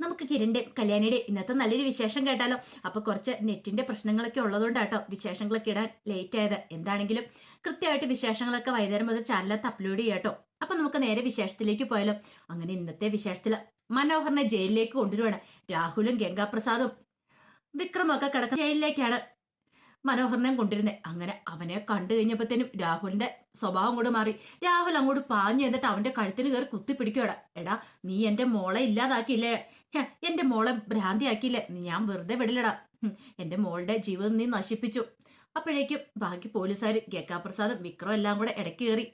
നമുക്ക് കിരണിന്റെ കല്യാണിയുടെ ഇന്നത്തെ നല്ലൊരു വിശേഷം കേട്ടാലോ? അപ്പൊ കുറച്ച് നെറ്റിന്റെ പ്രശ്നങ്ങളൊക്കെ ഉള്ളതുകൊണ്ട് കേട്ടോ വിശേഷങ്ങളൊക്കെ ഇടാൻ ലേറ്റ് ആയത്. എന്താണെങ്കിലും കൃത്യമായിട്ട് വിശേഷങ്ങളൊക്കെ വൈകുന്നേരം മുതൽ ചാനലത്ത് അപ്ലോഡ് ചെയ്യാട്ടോ അപ്പൊ നമുക്ക് നേരെ വിശേഷത്തിലേക്ക് പോയാലോ? അങ്ങനെ ഇന്നത്തെ വിശേഷത്തിൽ മനോഹറിനെ ജയിലിലേക്ക് കൊണ്ടുവരുവാണ് രാഹുലും ഗംഗാപ്രസാദും. വിക്രമും ഒക്കെ കിടക്കുന്ന ജയിലിലേക്കാണ് മനോഹറിനെ കൊണ്ടിരുന്നത് അങ്ങനെ അവനെ കണ്ടു കഴിഞ്ഞപ്പോഴത്തേനും രാഹുലിന്റെ സ്വഭാവം കൂടെ മാറി. രാഹുൽ അങ്ങോട്ട് പാഞ്ഞു എന്നിട്ട് അവന്റെ കഴുത്തിന് കയറി കുത്തിപ്പിടിക്കുകയാണ് എടാ നീ എന്റെ മോളെ ഇല്ലാതാക്കിയില്ലേ? എന്റെ മോളെ ഭ്രാന്തിയാക്കിയില്ലേ? ഞാൻ വെറുതെ വിടില്ലടാ എന്റെ മോളുടെ ജീവിതം നീ നശിപ്പിച്ചു. അപ്പോഴേക്കും ബാക്കി പോലീസുകാർ ഗംഗാപ്രസാദും വിക്രം എല്ലാം കൂടെ ഇടയ്ക്ക് കയറി.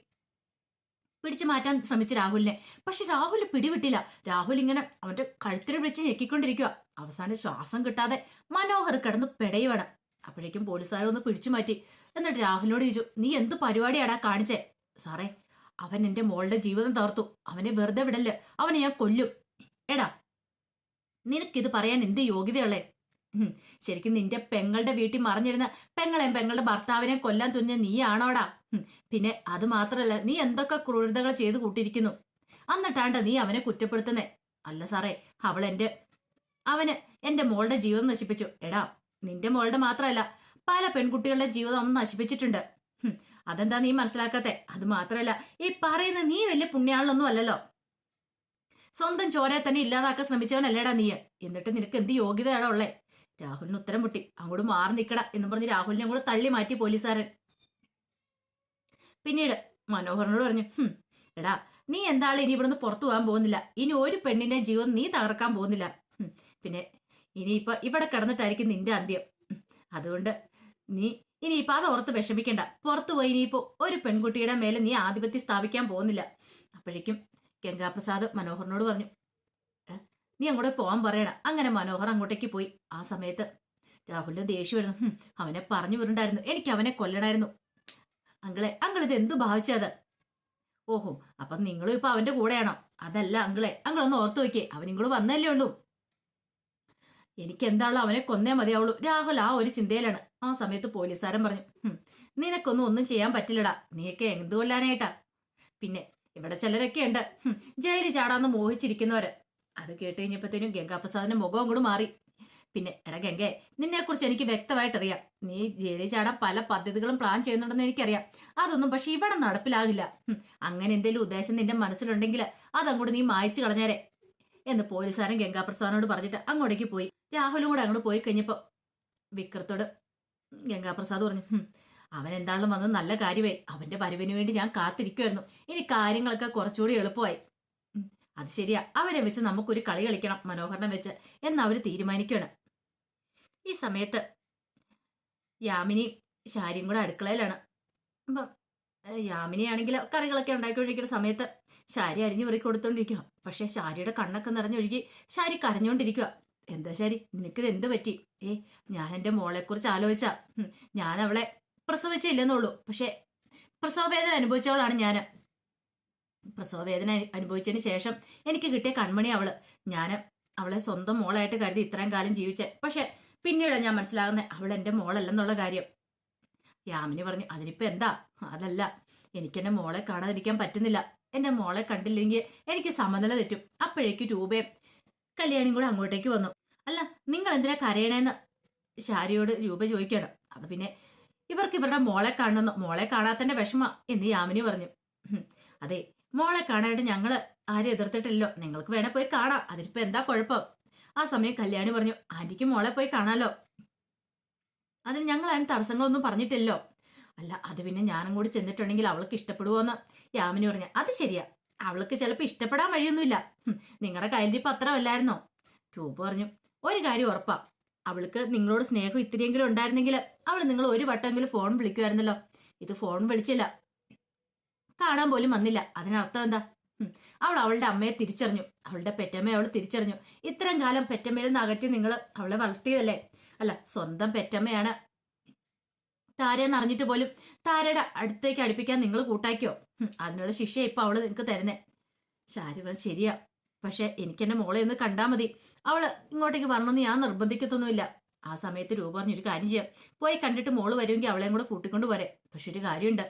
പിടിച്ചു മാറ്റാൻ ശ്രമിച്ചു രാഹുലിനെ. പക്ഷെ രാഹുൽ പിടിവിട്ടില്ല. രാഹുൽ ഇങ്ങനെ അവന്റെ കഴുത്തിൽ വിളിച്ച് ഞെക്കിക്കൊണ്ടിരിക്കുക അവസാനം ശ്വാസം കിട്ടാതെ മനോഹർ കിടന്ന് പെടയുവാണ്. അപ്പോഴേക്കും പോലീസുകാരെ ഒന്ന് പിടിച്ചു മാറ്റി. എന്നിട്ട് രാഹുലിനോട് ചോദിച്ചു നീ എന്ത് പരിപാടിയാടാ കാണിച്ചേ? സാറേ അവൻ എന്റെ മോളുടെ ജീവിതം തകർത്തു. അവനെ വെറുതെ വിടല്ലേ? അവനെ ഞാൻ കൊല്ലും. എടാ നിനക്കിത് പറയാൻ എന്ത് യോഗ്യതയുള്ളേ? ശരിക്കും നിന്റെ പെങ്ങളുടെ വീട്ടിൽ മറിഞ്ഞിരുന്ന പെങ്ങളെയും പെങ്ങളുടെ ഭർത്താവിനെ കൊല്ലാൻ തുനിഞ്ഞ നീയാണോടാ? പിന്നെ അത് മാത്രല്ല നീ എന്തൊക്കെ ക്രൂരതകൾ ചെയ്തു കൂട്ടിയിരിക്കുന്നു? എന്നിട്ടാണ്ട നീ അവനെ കുറ്റപ്പെടുത്തുന്നേ? അല്ല സാറേ അവൾ എന്റെ അവന് എന്റെ മോളുടെ ജീവിതം നശിപ്പിച്ചു. എടാ നിന്റെ മോളുടെ മാത്രമല്ല പല പെൺകുട്ടികളുടെ ജീവിതം അവൻ നശിപ്പിച്ചിട്ടുണ്ട്. അതെന്താ നീ മനസ്സിലാക്കാത്തെ? അത് മാത്രമല്ല ഈ പറയുന്ന നീ വലിയ പുണ്യാളൊന്നും അല്ലല്ലോ സ്വന്തം ചോരയെ തന്നെ ഇല്ലാതാക്കാൻ ശ്രമിച്ചവനല്ലേടാ നീ. എന്നിട്ട് നിനക്ക് എന്ത് യോഗ്യതയാണോ ഉള്ളേ? രാഹുലിന് ഉത്തരം മുട്ടി. അങ്ങോട്ട് മാറി നിൽക്കട എന്ന് പറഞ്ഞ് രാഹുലിനെ അങ്ങോട്ട് തള്ളി മാറ്റി പോലീസുകാരൻ. പിന്നീട് മനോഹരനോട് പറഞ്ഞു "ഹും, എടാ നീ എന്താണ് ഇനി ഇവിടുന്ന് പുറത്തു പോകാൻ പോകുന്നില്ല. ഇനി ഒരു പെണ്ണിന്റെ ജീവൻ നീ തകർക്കാൻ പോകുന്നില്ല. പിന്നെ ഇനിയിപ്പോ ഇവിടെ കിടന്നിട്ടായിരിക്കും നിന്റെ അന്ത്യം. അതുകൊണ്ട് നീ ഇനിയിപ്പോ അത് ഓർത്ത് വിഷമിക്കണ്ട. പുറത്തു പോയി ഇനിയിപ്പോ ഒരു പെൺകുട്ടിയുടെ മേലെ നീ ആധിപത്യം സ്ഥാപിക്കാൻ പോകുന്നില്ല. അപ്പോഴേക്കും ഗംഗാപ്രസാദ് മനോഹറിനോട് പറഞ്ഞു നീ അങ്ങോട്ട് പോവാൻ പറയണ അങ്ങനെ മനോഹർ അങ്ങോട്ടേക്ക് പോയി. ആ സമയത്ത് രാഹുലിന്റെ ദേഷ്യം വരുന്നു. അവനെ പറഞ്ഞു വരണ്ടായിരുന്നു എനിക്ക് അവനെ കൊല്ലണായിരുന്നു. അങ്കിളെ അങ്കിൾ ഇത് എന്തു ഭാവിച്ചത് ഓഹോ അപ്പൊ നിങ്ങളും ഇപ്പൊ അവന്റെ കൂടെയാണോ? അതല്ല അങ്കിളെ അങ്കിൾ ഒന്ന് ഓർത്തു നോക്കിയേ. അവൻ ഇങ്ങോട്ട് വന്നല്ലേ ഉള്ളൂ. എനിക്ക് എന്താണല്ലോ അവനെ കൊന്നേ മതിയാവുള്ളൂ. രാഹുൽ ആ ഒരു ചിന്തയിലാണ്. ആ സമയത്ത് പോലീസുകാരൻ പറഞ്ഞു നിനക്കൊന്നും ഒന്നും ചെയ്യാൻ പറ്റില്ലടാ. നീയൊക്കെ എന്ത് കൊല്ലാനായിട്ടാ? പിന്നെ ഇവിടെ ചിലരൊക്കെ ഉണ്ട്. ജയിലിൽ ചാടാന്ന് മോഹിച്ചിരിക്കുന്നവര്. അത് കേട്ട് കഴിഞ്ഞപ്പോഴത്തേനും ഗംഗാപ്രസാദിന്റെ മുഖം അങ്ങോട്ട് മാറി. പിന്നെ എടാ ഗംഗേ നിന്നെ കുറിച്ച് എനിക്ക് വ്യക്തമായിട്ടറിയാം. നീ ജയിലിൽ ചാടാൻ പല പദ്ധതികളും പ്ലാൻ ചെയ്യുന്നുണ്ടെന്ന് എനിക്കറിയാം. അതൊന്നും പക്ഷെ ഇവിടെ നടപ്പിലാകില്ല. അങ്ങനെ എന്തെങ്കിലും ഉദ്ദേശം നിന്റെ മനസ്സിലുണ്ടെങ്കിൽ അതങ്ങോട്ട് നീ മായച്ചു കളഞ്ഞേരെ എന്ന് പോലീസുകാരൻ ഗംഗാപ്രസാദിനോട് പറഞ്ഞിട്ട് അങ്ങോട്ടേക്ക് പോയി. രാഹുലും കൂടെ അങ്ങോട്ട് പോയി കഴിഞ്ഞപ്പോ വിക്രത്തോട് ഗംഗാപ്രസാദ് പറഞ്ഞു "ഹും, അവൻ എന്താണെങ്കിലും വന്നത് നല്ല കാര്യമായി അവന്റെ വരവിന് വേണ്ടി ഞാൻ കാത്തിരിക്കുമായിരുന്നു ഇനി കാര്യങ്ങളൊക്കെ കുറച്ചുകൂടി എളുപ്പമായി. അത് ശരിയാ. അവരെ വെച്ച് നമുക്കൊരു കളി കളിക്കണം മനോഹരനെ വെച്ച്. എന്ന് അവർ തീരുമാനിക്കുകയാണ് ഈ സമയത്ത് യാമിനി ശാരിയും കൂടെ അടുക്കളയിലാണ്. അപ്പം യാമിനിയാണെങ്കിൽ കറികളൊക്കെ ഉണ്ടാക്കിക്കൊണ്ടിരിക്കുന്ന സമയത്ത് ശാരി അരിഞ്ഞു പെറുക്കി കൊടുത്തോണ്ടിരിക്കുക പക്ഷെ ശാരിയുടെ കണ്ണൊക്കെ നിറഞ്ഞൊഴുകി ശാരി കരഞ്ഞുകൊണ്ടിരിക്കുക എന്താ ശാരി? നിനക്കിത് എന്ത് പറ്റി? ഏ ഞാൻ എന്റെ മോളെക്കുറിച്ച് ആലോചിച്ച. ഞാൻ അവളെ പ്രസവിച്ചില്ലെന്നുള്ളൂ. പക്ഷെ പ്രസവ വേദന അനുഭവിച്ചവളാണ് ഞാൻ പ്രസവ വേദന അനുഭവിച്ചതിന് ശേഷം എനിക്ക് കിട്ടിയ കൺമണി അവൾ. ഞാൻ അവളെ സ്വന്തം മോളായിട്ട് കരുതി ഇത്രയും കാലം ജീവിച്ചെ. പക്ഷെ പിന്നീട് ഞാൻ മനസ്സിലാകുന്നത് അവൾ എന്റെ മോളല്ലെന്നുള്ള കാര്യം. യാമിനി പറഞ്ഞു അതിനിപ്പോ എന്താ? അതല്ല എനിക്ക് എന്റെ മോളെ കാണാതിരിക്കാൻ പറ്റുന്നില്ല. എന്റെ മോളെ കണ്ടില്ലെങ്കിൽ എനിക്ക് സമനില തെറ്റും. അപ്പോഴേക്ക് രൂപയും കല്യാണിയും കൂടെ അങ്ങോട്ടേക്ക് വന്നു. അല്ല നിങ്ങൾ എന്തിനാ കരയണേന്ന്? ശാരിയോട് രൂപ ചോദിക്കണം അത് പിന്നെ ഇവർക്ക് ഇവരുടെ മോളെ കാണുന്നു മോളെ കാണാത്തന്റെ വിഷമ എന്ന് യാമിനി പറഞ്ഞു. അതെ മോളെ കാണാനായിട്ട് ഞങ്ങൾ ആരും എതിർത്തിട്ടില്ലല്ലോ. നിങ്ങൾക്ക് വേണേ പോയി കാണാം. അതിനിപ്പോ എന്താ കുഴപ്പം? ആ സമയം കല്യാണി പറഞ്ഞു ആന്റിക്ക് മോളെ പോയി കാണാലോ. അതിന് ഞങ്ങൾ അതിന് തടസ്സങ്ങളൊന്നും പറഞ്ഞിട്ടില്ലോ അല്ല അത് പിന്നെ ഞാനും കൂടി ചെന്നിട്ടുണ്ടെങ്കിൽ അവൾക്ക് ഇഷ്ടപ്പെടുവോന്ന് യാമിനി പറഞ്ഞു. അത് ശരിയാ. അവൾക്ക് ചിലപ്പോൾ ഇഷ്ടപ്പെടാൻ വഴിയൊന്നുമില്ല. നിങ്ങളുടെ കയ്യിൽ പത്രമല്ലായിരുന്നോ രൂപ പറഞ്ഞു ഒരു കാര്യം ഉറപ്പാ. അവൾക്ക് നിങ്ങളോട് സ്നേഹം ഇത്തിരിയെങ്കിലും ഉണ്ടായിരുന്നെങ്കിൽ അവൾ നിങ്ങൾ ഒരു വട്ടമെങ്കിലും ഫോൺ വിളിക്കുമായിരുന്നല്ലോ. ഇത് ഫോൺ വിളിച്ചില്ല. കാണാൻ പോലും വന്നില്ല. അതിനർത്ഥം എന്താ? അവൾ അവളുടെ അമ്മയെ തിരിച്ചറിഞ്ഞു. അവളുടെ പെറ്റമ്മയെ അവൾ തിരിച്ചറിഞ്ഞു. ഇത്രയും കാലം പെറ്റമ്മയിൽ നിന്ന് അകറ്റി നിങ്ങൾ അവളെ വളർത്തിയതല്ലേ? അല്ല സ്വന്തം പെറ്റമ്മയാണ്. താരയെന്ന് അറിഞ്ഞിട്ട് പോലും താരയുടെ അടുത്തേക്ക് അടുപ്പിക്കാൻ നിങ്ങൾ കൂട്ടാക്കിയോ? അതിനുള്ള ശിക്ഷ ഇപ്പൊ അവൾ നിനക്ക് തരുന്നേ. ശാരി ശരിയാ. പക്ഷെ എനിക്ക് എന്റെ മോളെ ഒന്ന് കണ്ടാ മതി. അവൾ ഇങ്ങോട്ടേക്ക് വരണമെന്ന് ഞാൻ നിർബന്ധിക്കത്തൊന്നുമില്ല. ആ സമയത്ത് രൂപ പറഞ്ഞൊരു കാര്യം ചെയ്യാം. പോയി കണ്ടിട്ട് മോൾ വരുമെങ്കിൽ അവളെയും കൂടെ കൂട്ടിക്കൊണ്ട് വരെ പക്ഷെ ഒരു കാര്യമുണ്ട്.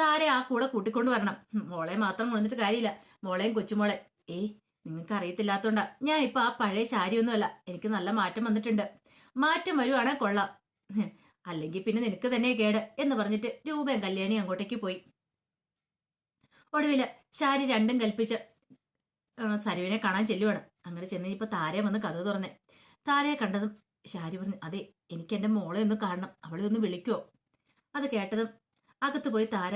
താരെ ആ കൂടെ കൂട്ടിക്കൊണ്ട് വരണം. മോളെ മാത്രം കൊണ്ടിട്ട് കാര്യമില്ല. മോളെയും കൊച്ചുമോളെ. ഏയ് നിങ്ങൾക്ക് അറിയത്തില്ലാത്തോണ്ടാ. ഞാൻ ഇപ്പൊ ആ പഴയ ശാരിയൊന്നുമല്ല. എനിക്ക് നല്ല മാറ്റം വന്നിട്ടുണ്ട്. മാറ്റം വരുവാണെ കൊള്ളാം. അല്ലെങ്കിൽ പിന്നെ നിനക്ക് തന്നെ കേട് എന്ന് പറഞ്ഞിട്ട് രൂപയും കല്യാണി അങ്ങോട്ടേക്ക് പോയി. ഒടുവിൽ ശാരി രണ്ടും കൽപ്പിച്ച് സരുവിനെ കാണാൻ ചെല്ലുവാണ്. അങ്ങനെ ചെന്ന് ഇപ്പൊ താരയെ വന്ന് കഥ തുറന്നേ. താരയെ കണ്ടതും ശാരി പറഞ്ഞു അതെ എനിക്ക് എന്റെ മോളെ ഒന്ന് കാണണം അവളെ ഒന്ന് വിളിക്കുമോ അത് കേട്ടതും അകത്ത് പോയി താര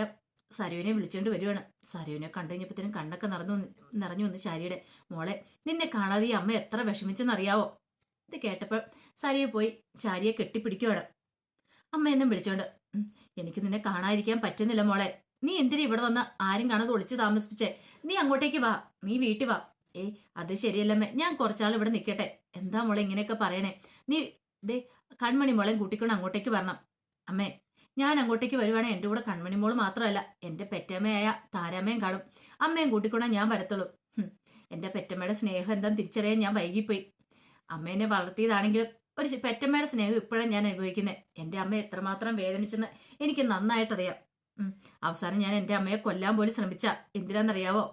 സരുവിനെ വിളിച്ചുകൊണ്ട് വരുവാണ്. സരുവിനെ കണ്ടു കഴിഞ്ഞപ്പോഴത്തേനും കണ്ണൊക്കെ നിറഞ്ഞു നിറഞ്ഞു വന്ന് ശാരിയുടെ മോളെ നിന്നെ കാണാതെ ഈ അമ്മ എത്ര വിഷമിച്ചെന്നറിയാവോ? ഇത് കേട്ടപ്പോൾ സരിയെ പോയി ശാരിയെ കെട്ടിപ്പിടിക്കുവാണ്. അമ്മയെന്നും വിളിച്ചോണ്ട് "ഉം, എനിക്ക് നിന്നെ കാണാതിരിക്കാൻ പറ്റുന്നില്ല മോളെ. നീ എന്തിനാ ഇവിടെ വന്ന ആരും കാണാതെ ഒളിച്ചു താമസിപ്പിച്ചേ? നീ അങ്ങോട്ടേക്ക് വാ നീ വീട്ടിൽ വാ. ഏ അത് ശരിയല്ലമ്മേ ഞാൻ കുറച്ചാൾ ഇവിടെ നിൽക്കട്ടെ എന്താ മോളെ ഇങ്ങനെയൊക്കെ പറയണേ? നീ ദേ കൺമണി മോളെ കൂട്ടിക്കൊണ്ട് അങ്ങോട്ടേക്ക് വരണം. അമ്മേ ഞാൻ അങ്ങോട്ടേക്ക് വരുവാണെങ്കിൽ എന്റെ കൂടെ കൺമണി മോൾ മാത്രമല്ല എന്റെ പെറ്റമ്മയായ താരാമ്മയും കാണും. അമ്മയും കൂട്ടിക്കൊണ്ടാ ഞാൻ വരത്തുള്ളൂ. എന്റെ പെറ്റമ്മയുടെ സ്നേഹം എന്താന്ന് തിരിച്ചറിയാൻ ഞാൻ വൈകിപ്പോയി. അമ്മേനെ വളർത്തിയതാണെങ്കിലും ഒരു പെറ്റമ്മയുടെ സ്നേഹം ഇപ്പോഴാണ് ഞാൻ അനുഭവിക്കുന്നത് എന്റെ അമ്മ എത്രമാത്രം വേദനിച്ചെന്ന് എനിക്ക് നന്നായിട്ടറിയാം. അവസാനം ഞാൻ എന്റെ അമ്മയെ കൊല്ലാൻ പോലും ശ്രമിച്ച. എന്തിനാണെന്നറിയാവോ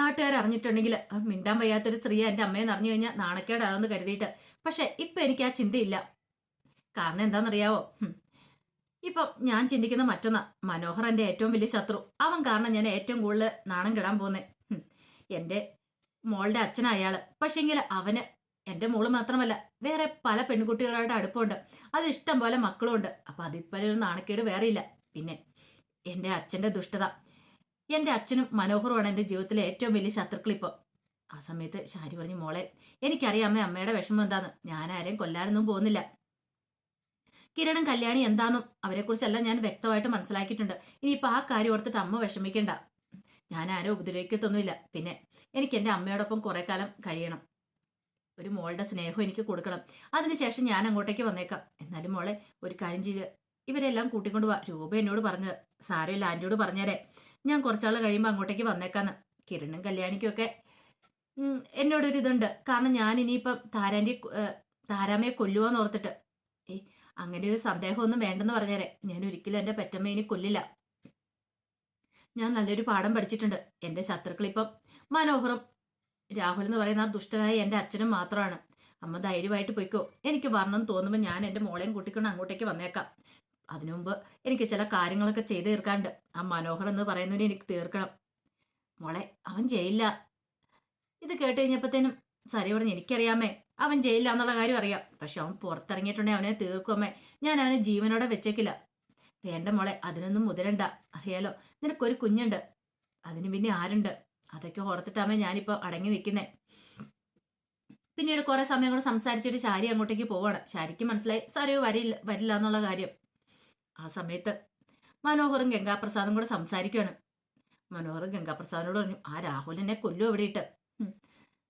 നാട്ടുകാർ അറിഞ്ഞിട്ടുണ്ടെങ്കിൽ മിണ്ടാൻ വയ്യാത്തൊരു സ്ത്രീ എന്റെ അമ്മയെ അറിഞ്ഞു കഴിഞ്ഞാൽ നാണക്കേടാണെന്ന് കരുതിയിട്ട്. പക്ഷെ ഇപ്പൊ എനിക്ക് ആ ചിന്തയില്ല. കാരണം എന്താണെന്നറിയാവോ? ഇപ്പം ഞാൻ ചിന്തിക്കുന്ന മറ്റൊന്നാ മനോഹർ എന്റെ ഏറ്റവും വലിയ ശത്രു. അവൻ കാരണം ഞാൻ ഏറ്റവും കൂടുതൽ നാണം കെടാൻ പോന്നെ ഹും. എന്റെ മോളുടെ അച്ഛനാ അയാൾ. പക്ഷെങ്കിൽ അവന് എന്റെ മോൾ മാത്രമല്ല വേറെ പല പെൺകുട്ടികളുടെ അടുപ്പമുണ്ട് അത് ഇഷ്ടം പോലെ മക്കളും ഉണ്ട് അപ്പൊ അതിപ്പോ ഒരു നാണക്കേട് വേറെയില്ല. പിന്നെ എന്റെ അച്ഛന്റെ ദുഷ്ടത. എന്റെ അച്ഛനും മനോഹറുമാണ് എന്റെ ജീവിതത്തിലെ ഏറ്റവും വലിയ ശത്രുക്കൾ ഇപ്പോൾ ആ സമയത്ത് ഷാരി പറഞ്ഞു മോളെ എനിക്കറിയാമേ അമ്മയുടെ വിഷമം എന്താന്ന്. ഞാൻ ആരെയും കൊല്ലാനൊന്നും പോകുന്നില്ല. കിരണും കല്യാണി എന്താന്നും അവരെക്കുറിച്ചെല്ലാം ഞാൻ വ്യക്തമായിട്ട് മനസ്സിലാക്കിയിട്ടുണ്ട്. ഇനിയിപ്പോൾ ആ കാര്യം ഓർത്തിട്ട് അമ്മ വിഷമിക്കണ്ട. ഞാൻ ആരും ഉപദ്രവിക്കത്തൊന്നുമില്ല. പിന്നെ എനിക്ക് എന്റെ അമ്മയോടൊപ്പം കുറെ കാലം കഴിയണം. ഒരു മോളുടെ സ്നേഹം എനിക്ക് കൊടുക്കണം. അതിനുശേഷം ഞാൻ അങ്ങോട്ടേക്ക് വന്നേക്കാം. എന്നാലും മോളെ ഒരു കാര്യം ചെയ്ത് ഇവരെല്ലാം കൂട്ടിക്കൊണ്ട് പോവാ രൂപ എന്നോട് പറഞ്ഞത് സാരമില്ല ആന്റിയോട് പറഞ്ഞേരെ. ഞാൻ കുറച്ചാൾ കഴിയുമ്പോൾ അങ്ങോട്ടേക്ക് വന്നേക്കാന്ന്. കിരണും കല്യാണിക്കുമൊക്കെ ഒക്കെ ഉം, എന്നോടൊരു ഇതുണ്ട് കാരണം ഞാൻ ഇനിയിപ്പം താരാന്റെ താരാമയെ കൊല്ലുവാന്ന് ഓർത്തിട്ട്. ഏ അങ്ങനെ ഒരു സന്ദേഹമൊന്നും വേണ്ടെന്ന് പറഞ്ഞേരെ. ഞാൻ ഒരിക്കലും എന്റെ പെറ്റമ്മ ഇനി കൊല്ലില്ല. ഞാൻ നല്ലൊരു പാഠം പഠിച്ചിട്ടുണ്ട്. എന്റെ ശത്രുക്കളിപ്പം മനോഹറും രാഹുൽ എന്ന് പറയുന്ന ആ ദുഷ്ടനായ എന്റെ അച്ഛനും മാത്രമാണ്. അമ്മ ധൈര്യമായിട്ട് പോയിക്കോ. എനിക്ക് വരണം തോന്നുമ്പോൾ ഞാൻ എന്റെ മോളെയും കൂട്ടിക്കൊണ്ട് അങ്ങോട്ടേക്ക് വന്നേക്കാം. അതിനു മുമ്പ് എനിക്ക് ചില കാര്യങ്ങളൊക്കെ ചെയ്തു തീർക്കാണ്ട് ആ മനോഹർ എന്ന് പറയുന്നവനെ എനിക്ക് തീർക്കണം. മോളെ അവൻ ജയിലില്ല ഇത് കേട്ട് കഴിഞ്ഞപ്പോഴത്തേനും സരി പറഞ്ഞു എനിക്കറിയാമേ അവൻ ജയിലില്ല എന്നുള്ള കാര്യം അറിയാം. പക്ഷെ അവൻ പുറത്തിറങ്ങിയിട്ടുണ്ടെങ്കിൽ അവനെ തീർക്കുമേ ഞാൻ അവനെ ജീവനോടെ വെച്ചേക്കില്ല. വേണ്ട മോളെ അതിനൊന്നും മുതിരണ്ട. അറിയാലോ നിനക്കൊരു കുഞ്ഞുണ്ട്. അതിന് പിന്നെ ആരുണ്ട്? അതൊക്കെ ഓർത്തിട്ടാമേ ഞാനിപ്പോൾ അടങ്ങി നിൽക്കുന്നേ. പിന്നീട് കുറെ സമയം കൂടെ സംസാരിച്ചിട്ട് ശാരി അങ്ങോട്ടേക്ക് പോവാണ്. ശാരിക്ക് മനസ്സിലായി സാരി വരില്ല വരില്ല എന്നുള്ള കാര്യം. ആ സമയത്ത് മനോഹറും ഗംഗാപ്രസാദും കൂടെ സംസാരിക്കുകയാണ് മനോഹർ ഗംഗാപ്രസാദിനോട് പറഞ്ഞു ആ രാഹുലിനെ കൊല്ലു ഇവിടെ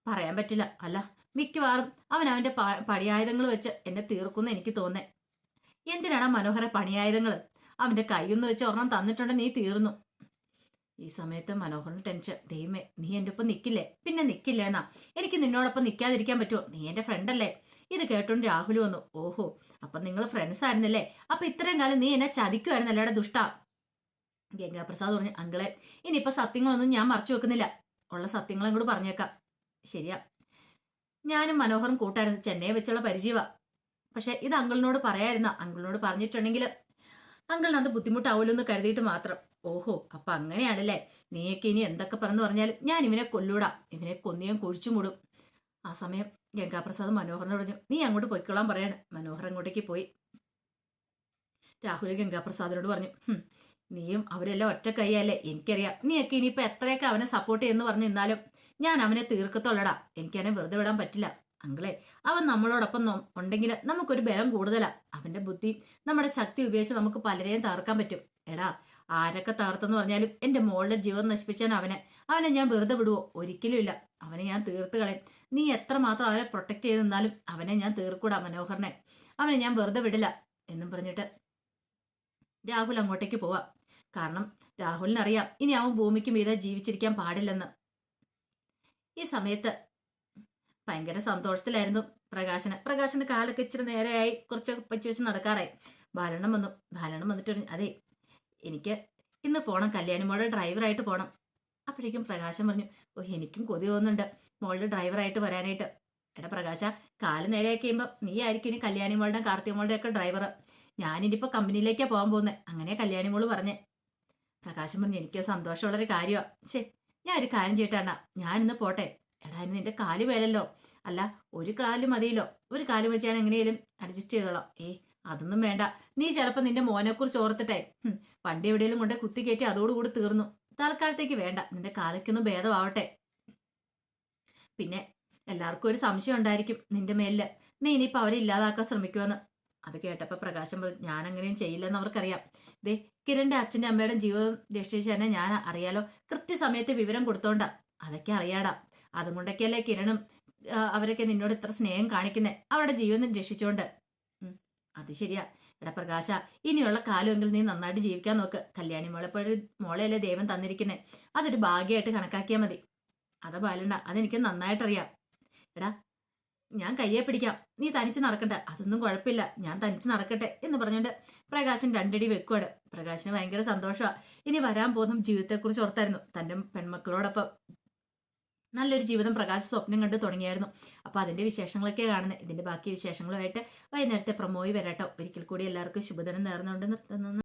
പറയാൻ പറ്റില്ല. അല്ല മിക്കവാറും അവൻ അവന്റെ പ- പണിയായുധങ്ങൾ വെച്ച് എന്നെ തീർക്കുമെന്ന് എനിക്ക് തോന്നേ. എന്തിനാണ് മനോഹര പണിയായുധങ്ങൾ അവന്റെ കൈയൊന്ന് വെച്ച് ഒരെണ്ണം തന്നിട്ടുണ്ടെങ്കിൽ നീ തീർന്നു. ഈ സമയത്ത് മനോഹറിന് ടെൻഷൻ ദൈവമേ നീ എന്റെ ഒപ്പം നിൽക്കില്ലേ പിന്നെ നിൽക്കില്ലേ എന്നാ എനിക്ക് നിന്നോടൊപ്പം നിൽക്കാതിരിക്കാൻ പറ്റുമോ? നീ എന്റെ ഫ്രണ്ടല്ലേ ഇത് കേട്ടോണ്ട് രാഹുൽ വന്നു. ഓഹോ അപ്പം നിങ്ങൾ ഫ്രണ്ട്സ് ആയിരുന്നല്ലേ? അപ്പം ഇത്രയും കാലം നീ എന്നെ ചതിക്കുമായിരുന്നല്ലേടെ ദുഷ്ട. ഗംഗാപ്രസാദ് പറഞ്ഞു അങ്കളെ ഇനിയിപ്പോൾ സത്യങ്ങളൊന്നും ഞാൻ മറച്ചു വെക്കുന്നില്ല. ഉള്ള സത്യങ്ങളും കൂടി പറഞ്ഞേക്കാം. ശരിയാ. ഞാനും മനോഹറും കൂട്ടായിരുന്നു ചെന്നൈ വെച്ചുള്ള പരിചയമാണ് പക്ഷേ ഇത് അങ്കിളിനോട് പറയായിരുന്ന. അങ്കിളിനോട് പറഞ്ഞിട്ടുണ്ടെങ്കിൽ അങ്കിളിന് അത് ബുദ്ധിമുട്ടാവുമല്ലോ എന്ന് കരുതിയിട്ട് മാത്രം. ഓഹോ അപ്പൊ അങ്ങനെയാണല്ലേ? നീയൊക്കെ ഇനി എന്തൊക്കെ പറഞ്ഞു പറഞ്ഞാലും ഞാൻ ഇവനെ കൊല്ലൂടാ. ഇവനെ കൊന്നിയും കുഴിച്ചു മൂടും. ആ സമയം ഗംഗാപ്രസാദ് മനോഹറിനോട് പറഞ്ഞു നീ അങ്ങോട്ട് പൊയ്ക്കൊള്ളാൻ പറയാണ്. മനോഹർ അങ്ങോട്ടേക്ക് പോയി. രാഹുൽ ഗംഗാപ്രസാദിനോട് പറഞ്ഞു നീയും അവരെല്ലാം ഒറ്റ കൈയല്ലേ? എനിക്കറിയാം. നീയൊക്കെ ഇനിയിപ്പോ എത്രയൊക്കെ അവനെ സപ്പോർട്ട് ചെയ്യുന്നു പറഞ്ഞു നിന്നാലും ഞാൻ അവനെ തീർക്കത്തുള്ളടാ. എനിക്കവനെ വെറുതെ വിടാൻ പറ്റില്ല. അങ്കിളെ അവൻ നമ്മളോടൊപ്പം ഉണ്ടെങ്കിൽ നമുക്കൊരു ബലം കൂടുതലാ. അവന്റെ ബുദ്ധി നമ്മുടെ ശക്തി ഉപയോഗിച്ച് നമുക്ക് പലരെയും തകർക്കാൻ പറ്റും. എടാ ആരൊക്കെ തകർത്തെന്ന് പറഞ്ഞാലും എന്റെ മോളുടെ ജീവൻ നശിപ്പിച്ചാൻ അവനെ. അവനെ ഞാൻ വെറുതെ വിടുവോ? ഒരിക്കലും ഇല്ല. അവനെ ഞാൻ തീർത്ത് കളയും. നീ എത്രമാത്രം അവനെ പ്രൊട്ടക്ട് ചെയ്ത് നിന്നാലും അവനെ ഞാൻ തീർക്കൂടാ മനോഹറിനെ അവനെ ഞാൻ വെറുതെ വിടില്ല എന്നും പറഞ്ഞിട്ട് രാഹുൽ അങ്ങോട്ടേക്ക് പോവാം. കാരണം രാഹുലിനറിയാം ഇനി അവൻ ഭൂമിക്ക് മീതെ ജീവിച്ചിരിക്കാൻ പാടില്ലെന്ന്. ഈ സമയത്ത് ഭയങ്കര സന്തോഷത്തിലായിരുന്നു. പ്രകാശന് പ്രകാശന്റെ കാലൊക്കെ ഇച്ചിരി നേരെയായി. കുറച്ച് പറ്റി വെച്ച് നടക്കാറായി. ബാലണ്ണം വന്നു. ബാലണ്ണം വന്നിട്ട് പറഞ്ഞു അതെ എനിക്ക് ഇന്ന് പോണം. കല്യാണി മോളെ ഡ്രൈവറായിട്ട് പോണം. അപ്പോഴേക്കും പ്രകാശം പറഞ്ഞു ഓ എനിക്കും കൊതി തോന്നുന്നുണ്ട് മോളുടെ ഡ്രൈവറായിട്ട് വരാനായിട്ട്. എടാ പ്രകാശ കാൽ നേരെയൊക്കെ കഴിയുമ്പോൾ നീ ആയിരിക്കും ഇനി കല്യാണി മോളുടെ കാർത്തിക മോളുടെ ഒക്കെ ഡ്രൈവർ ഞാനിനിയിപ്പോൾ കമ്പനിയിലേക്കാണ് പോകാൻ പോകുന്നത് അങ്ങനെ കല്യാണി മോൾ പറഞ്ഞേ. പ്രകാശം പറഞ്ഞു എനിക്ക് സന്തോഷമുള്ളൊരു കാര്യമാണ് ശരി ഞാൻ ഒരു കാര്യം ചെയ്യട്ടാണ്ട ഞാനിന്ന് പോട്ടെ. എടാ ഇന്ന് നിന്റെ കാൽ വേലല്ലോ. അല്ല ഒരു കാൽ മതിയല്ലോ. ഒരു കാൽ വെച്ച് ഞാൻ എങ്ങനെയാലും അഡ്ജസ്റ്റ് ചെയ്തോളാം. ഏ അതൊന്നും വേണ്ട. നീ ചിലപ്പോൾ നിന്റെ മോനെക്കുറിച്ച് ഓർത്തിട്ടെ. പണ്ട് എവിടെയെങ്കിലും കൊണ്ട് കുത്തി കയറ്റി അതോടുകൂടി തീർന്നു. തൽക്കാലത്തേക്ക് വേണ്ട. നിന്റെ കാലയ്ക്കൊന്നും ഭേദമാവട്ടെ. പിന്നെ എല്ലാവർക്കും ഒരു സംശയം ഉണ്ടായിരിക്കും നിന്റെ മേലിൽ. നീ ഇനിയിപ്പോൾ അവരെ ഇല്ലാതാക്കാൻ ശ്രമിക്കുമെന്ന് അത് കേട്ടപ്പോൾ പ്രകാശം ഞാൻ അങ്ങനെയും ചെയ്യില്ലെന്ന് അവർക്കറിയാം. ദേ കിരണിന്റെ അച്ഛന്റെ അമ്മയുടെ ജീവിതം രക്ഷിച്ച് തന്നെ ഞാൻ അറിയാലോ കൃത്യസമയത്ത് വിവരം കൊടുത്തോണ്ട. അതൊക്കെ അറിയാടാ. അതും കൊണ്ടൊക്കെയല്ലേ കിരണും അവരൊക്കെ നിന്നോട് ഇത്ര സ്നേഹം കാണിക്കുന്നേ? അവരുടെ ജീവിതം രക്ഷിച്ചോണ്ട്. അത് ശരിയാ. എടാ പ്രകാശ ഇനിയുള്ള കാലമെങ്കിൽ നീ നന്നായിട്ട് ജീവിക്കാൻ നോക്ക്. കല്യാണി മോളെ മോളെയല്ലേ ദൈവം തന്നിരിക്കുന്നേ? അതൊരു ഭാഗ്യമായിട്ട് കണക്കാക്കിയാൽ മതി. അത് ബാലണ്ട അതെനിക്ക് നന്നായിട്ടറിയാം. എടാ ഞാൻ കയ്യെ പിടിക്കാം. നീ തനിച്ച് നടക്കണ്ട. അതൊന്നും കുഴപ്പമില്ല. ഞാൻ തനിച്ച് നടക്കട്ടെ എന്ന് പറഞ്ഞുകൊണ്ട് പ്രകാശൻ രണ്ടടി വെക്കുവാണ്. പ്രകാശിന് ഭയങ്കര സന്തോഷമാണ് ഇനി വരാൻ പോകുന്ന ജീവിതത്തെക്കുറിച്ച് ഓർത്തായിരുന്നു തന്റെ പെൺമക്കളോടൊപ്പം. നല്ലൊരു ജീവിതം പ്രകാശ സ്വപ്നം കണ്ട് തുടങ്ങിയായിരുന്നു. അപ്പോൾ അതിന്റെ വിശേഷങ്ങളൊക്കെ കാണുന്നത് ഇതിന്റെ ബാക്കി വിശേഷങ്ങളുമായിട്ട് വൈകുന്നേരത്തെ പ്രമോയി വരാട്ടോ. ഒരിക്കൽ കൂടി എല്ലാവർക്കും ശുഭദിനം നേർന്നുകൊണ്ട് നിർത്തുന്നു.